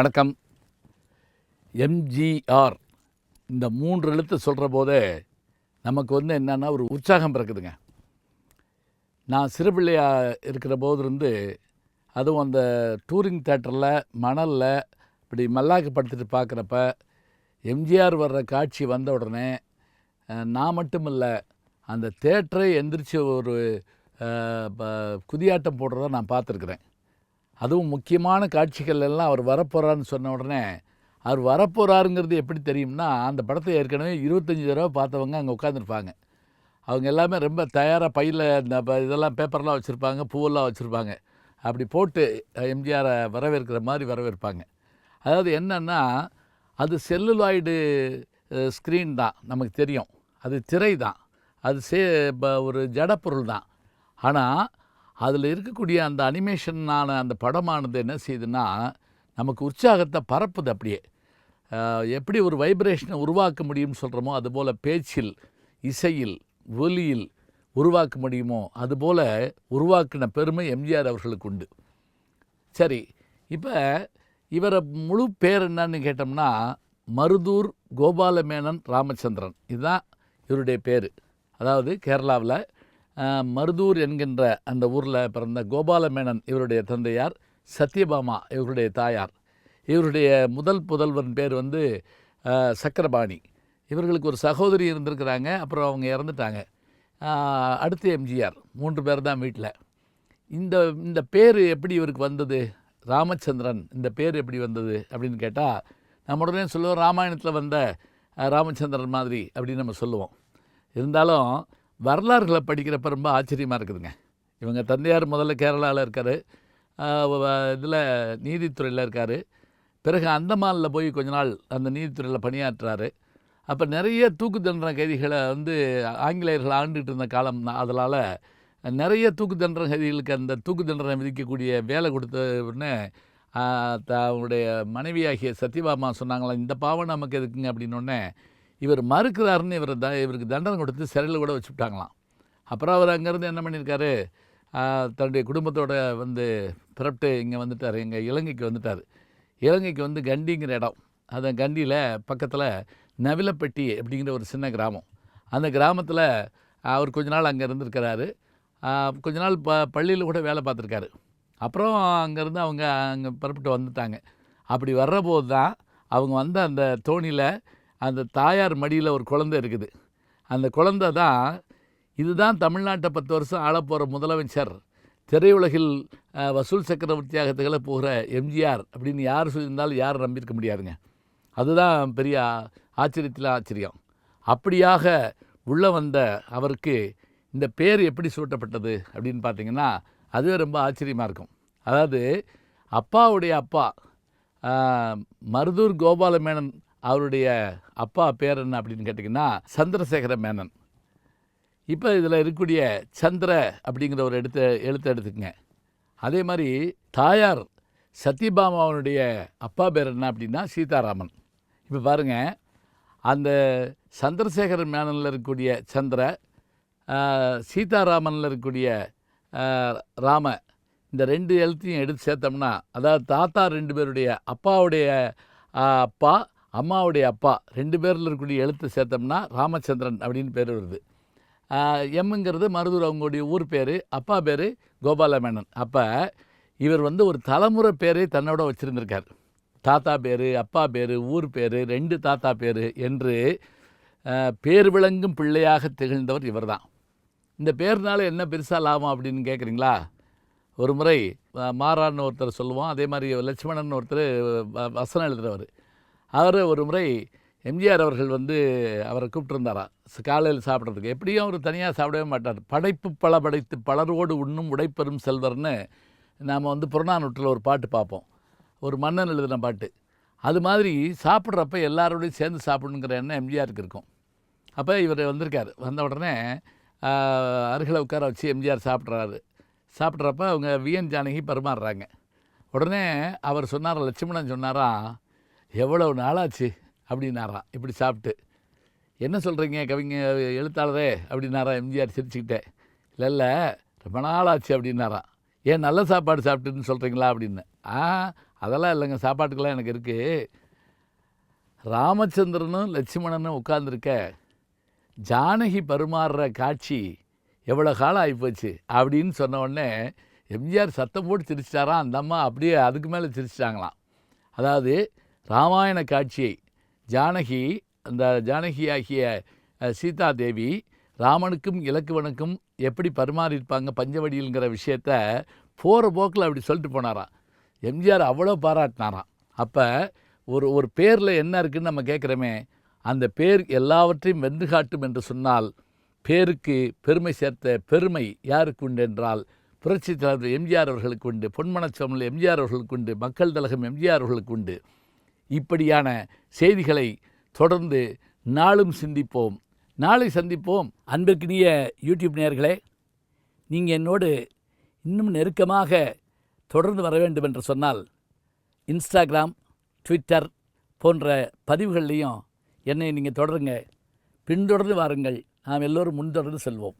வணக்கம். எம்ஜிஆர் இந்த மூன்று எழுத்து சொல்கிற போதே நமக்கு வந்து என்னன்னா ஒரு உற்சாகம் பிறக்குதுங்க. நான் சிறுபிள்ளையாக இருக்கிற போதிருந்து அதுவும் அந்த டூரிங் தேட்டரில் மணலில் இப்படி மல்லாக்கு படுத்துட்டு பார்க்குறப்ப எம்ஜிஆர் வர்ற காட்சி வந்த உடனே நான் மட்டும் இல்லை அந்த தேட்டரை எந்திரிச்சு ஒரு ப- குதியாட்டம் போடுறத நான் பார்த்துருக்குறேன். அதுவும் முக்கியமான காட்சிகள் எல்லாம் அவர் வரப்போகிறான்னு சொன்ன உடனே அவர் வரப்போகிறாருங்கிறது எப்படி தெரியும்னா அந்த படத்தை ஏற்கனவே இருபத்தஞ்சி தடவை பார்த்தவங்க அங்கே உட்காந்துருப்பாங்க அவங்க எல்லாமே ரொம்ப தயாராக பையில் இந்த ப- இதெல்லாம் பேப்பர்லாம் வச்சுருப்பாங்க பூவெல்லாம் வச்சுருப்பாங்க. அப்படி போட்டு எம்ஜிஆரை வரவேற்கிற மாதிரி வரவேற்பாங்க. அதாவது என்னன்னா அது செல்லுலாய்டு ஸ்க்ரீன் தான் நமக்கு தெரியும். அது திரை தான். அது சே ப- ஒரு ஜடப்பொருள் தான். ஆனால் அதில் இருக்கக்கூடிய அந்த அனிமேஷனான அந்த படமானது என்ன செய்யுதுன்னா நமக்கு உற்சாகத்தை பரப்புது அப்படியே. எப்படி ஒரு வைப்ரேஷனை உருவாக்க முடியும்னு சொல்கிறோமோ அதுபோல் பேச்சில் இசையில் ஒலியில் உருவாக்க முடியுமோ அதுபோல் உருவாக்கின பெருமை எம்ஜிஆர் அவர்களுக்கு உண்டு. சரி இப்போ இவரை முழு பேர் என்னன்னு கேட்டோம்னா மருதூர் கோபாலமேனன் ராமச்சந்திரன். இதுதான் இவருடைய பேர். அதாவது கேரளாவில் மருதூர் என்கின்ற அந்த ஊரில் பிறந்த கோபாலமேனன் இவருடைய தந்தையார் சத்யபாமா இவருடைய தாயார். இவருடைய முதல் புதல்வன் பேர் வந்து சக்கரபாணி. இவர்களுக்கு ஒரு சகோதரி இருந்திருக்கிறாங்க அப்புறம் அவங்க இறந்துட்டாங்க. அடுத்து எம்ஜிஆர் மூன்று பேர் தான் வீட்டில் இந்த இந்த பேர் எப்படி இவருக்கு வந்தது? ராமச்சந்திரன் இந்த பேர் எப்படி வந்தது? அப்படின்னு கேட்டால் நம்ம உடனே சொல்லுவோம் ராமாயணத்தில் வந்த ராமச்சந்திரன் மாதிரி அப்படின்னு நம்ம சொல்லுவோம். இருந்தாலும் வரலாறுகளை படிக்கிறப்ப ரொம்ப ஆச்சரியமாக இருக்குதுங்க. இவங்க தந்தையார் முதல்ல கேரளாவில் இருக்கார். இதில் நீதித்துறையில் இருக்கார். பிறகு அந்தமானில் போய் கொஞ்ச நாள் அந்த நீதித்துறையில் பணியாற்றுறாரு அப்போ நிறைய தூக்கு தண்டனை கைதிகளை வந்து ஆங்கிலேயர்கள் ஆண்டுகிட்டு இருந்த காலம் தான் அதனால் நிறைய தூக்கு தண்டனை கைதிகளுக்கு அந்த தூக்கு தண்டனை விதிக்கக்கூடிய வேலை கொடுத்த உடனே த- அவருடைய மனைவியாகிய சத்யபாமா சொன்னாங்களா இந்த பாவம் நமக்கு எதுக்குங்க? அப்படின்னோடனே இவர் மறுக்கிறாருன்னு இவர் த இவருக்கு தண்டனை கொடுத்து சிறையில் கூட வச்சுவிட்டாங்களாம் அப்புறம் அவர் அங்கேருந்து என்ன பண்ணியிருக்காரு? தன்னுடைய குடும்பத்தோட வந்து புறப்பட்டு இங்கே வந்துட்டார். எங்கள் இலங்கைக்கு வந்துட்டார். இலங்கைக்கு வந்து கண்டிங்கிற இடம். அந்த கண்டியில் பக்கத்தில் நவிலப்பட்டி அப்படிங்கிற ஒரு சின்ன கிராமம். அந்த கிராமத்தில் அவர் கொஞ்ச நாள் அங்கே இருந்திருக்கிறாரு. கொஞ்ச நாள் ப பள்ளியில் கூட வேலை பார்த்துருக்காரு. அப்புறம் அங்கேருந்து அவங்க அங்கே புறப்பட்டு வந்துட்டாங்க. அப்படி வர்றபோது தான் அவங்க வந்த அந்த தோணியில் அந்த தாயார் மடியில் ஒரு குழந்தை இருக்குது. அந்த குழந்தை தான் இதுதான் தமிழ்நாட்டை பத்து வருஷம் ஆளப்போகிற முதலமைச்சர். திரையுலகில் வசூல் சக்கரவர்த்தியாக திகழ போகிற எம்ஜிஆர் அப்படின்னு யார் சொல்லியிருந்தாலும் யாரும் நம்பியிருக்க முடியாதுங்க. அதுதான் பெரிய ஆச்சரியத்தில் ஆச்சரியம். அப்படியாக உள்ளே வந்த அவருக்கு இந்த பேர் எப்படி சூட்டப்பட்டது அப்படின்னு பார்த்தீங்கன்னா அதுவே ரொம்ப ஆச்சரியமாக இருக்கும். அதாவது அப்பாவுடைய அப்பா மருதூர் கோபாலமேனன் அவருடைய அப்பா பேர் என்ன அப்படின்னு கேட்டிங்கன்னா சந்திரசேகர மேனன். இப்போ இதில் இருக்கக்கூடிய சந்திர அப்படிங்கிற ஒரு எடுத்த எழுத்து எடுத்துக்கங்க. அதே மாதிரி தாயார் சத்யபாமாவனுடைய அப்பா பேர் என்ன அப்படின்னா சீதாராமன். இப்போ பாருங்கள் அந்த சந்திரசேகர மேனனில் இருக்கக்கூடிய சந்திர சீதாராமனில் இருக்கக்கூடிய ராம இந்த ரெண்டு எழுத்தையும் எடுத்து சேர்த்தோம்னா அதாவது தாத்தா ரெண்டு பேருடைய அப்பாவுடைய அப்பா அம்மாவுடைய அப்பா ரெண்டு பேரில் இருக்கக்கூடிய எழுத்து சேர்த்தோம்னா ராமச்சந்திரன் அப்படின்னு பேர் வருது. எம்முங்கிறது மருதூர் அவங்களுடைய ஊர் பேர் அப்பா பேர் கோபாலமேனன். அப்போ இவர் வந்து ஒரு தலைமுறை பேரே தன்னோட வச்சுருந்துருக்கார். தாத்தா பேர் அப்பா பேர் ஊர் பேர் ரெண்டு தாத்தா பேர் என்று பேர் விளங்கும் பிள்ளையாக திகழ்ந்தவர் இவர் தான் இந்த பேர்னால என்ன பெருசாக லாபம் அப்படின்னு கேட்குறீங்களா ஒரு முறை மாறான்னு ஒருத்தர் சொல்லுவோம் அதே மாதிரி லட்சுமணன் ஒருத்தர் வ- வசனம் எழுதுகிறவர் அவர் ஒரு முறை எம்ஜிஆர் அவர்கள் வந்து அவரை கூப்பிட்டுருந்தாராம் காலையில் சாப்பிட்றதுக்கு. எப்படியும் அவர் தனியாக சாப்பிடவே மாட்டார். படைப்பு பல படைத்து பலரோடு உண்ணும் உடைப்பெறும் செல்வர்னு நாம் வந்து புறநானூற்றில் ஒரு பாட்டு பார்ப்போம். ஒரு மன்னன் எழுதின பாட்டு. அது மாதிரி சாப்பிட்றப்ப எல்லாரோடையும் சேர்ந்து சாப்பிடணுங்கிற எண்ணம் எம்ஜிஆருக்கு இருக்கும். அப்போ இவர் வந்திருக்கார். வந்த உடனே அருகில் உட்கார வச்சு எம்ஜிஆர் சாப்பிட்றாரு. சாப்பிட்றப்ப அவங்க விஎன் ஜானகி பரிமாறுறாங்க. உடனே அவர் சொன்னார் லட்சுமணன் சொன்னாராம் எவ்வளவு நாளாச்சு? அப்படின்னாராம் இப்படி சாப்பிட்டு. என்ன சொல்கிறீங்க கவிங்க எழுத்தாளரே? அப்படின்னாரா எம்ஜிஆர் சிரிச்சுக்கிட்டே. இல்லை இல்லை ரொம்ப நாள் ஆச்சு அப்படின்னாராம் ஏன் நல்ல சாப்பாடு சாப்பிட்டுன்னு சொல்கிறீங்களா அப்படின்னு. ஆ அதெல்லாம் இல்லைங்க. சாப்பாட்டுக்கெல்லாம் எனக்கு இருக்குது ராமச்சந்திரனும் லட்சுமணனும் உட்காந்துருக்க ஜானகி பருமாறுற காட்சி எவ்வளோ காலம் ஆகிப்போச்சு அப்படின்னு சொன்ன உடனே எம்ஜிஆர் சத்தம் போட்டு சிரிச்சிட்டாராம். அந்த அம்மா அப்படியே அதுக்கு மேலே சிரிச்சிட்டாங்களாம். அதாவது ராமாயண காட்சியை ஜானகி அந்த ஜானகி ஆகிய சீதா தேவி ராமனுக்கும் இலக்குவனுக்கும் எப்படி பரிமாறியிருப்பாங்க பஞ்சவடியில்ங்கிற விஷயத்த போகிற போக்கில் அப்படி சொல்லிட்டு போனாராம் எம்ஜிஆர் அவ்வளோ பாராட்டினாராம். அப்போ ஒரு ஒரு பேரில் என்ன இருக்குன்னு நம்ம கேட்குறோமே அந்த பேர் எல்லாவற்றையும் வென்று காட்டும் என்று சொன்னால் பேருக்கு பெருமை சேர்த்த பெருமை யாருக்கு உண்டு என்றால் புரட்சி தலைவர் எம்ஜிஆர் அவர்களுக்கு உண்டு பொன்மனச்சோமல் எம்ஜிஆர் அவர்களுக்கு உண்டு மக்கள் தலகம் எம்ஜிஆர் அவர்களுக்கு உண்டு. இப்படியான செய்திகளை தொடர்ந்து நாளும் சிந்திப்போம். நாளை சந்திப்போம். அன்பிற்கினிய யூடியூப் நேயர்களே நீங்கள் என்னோடு இன்னும் நெருக்கமாக தொடர்ந்து வர வேண்டும் என்று சொன்னால் இன்ஸ்டாகிராம் ட்விட்டர் போன்ற பதிவுகள்லேயும் என்னை நீங்கள் தொடருங்க. பின்தொடர்ந்து வாருங்கள். நாம் எல்லோரும் முன்தொடர்ந்து செல்வோம்.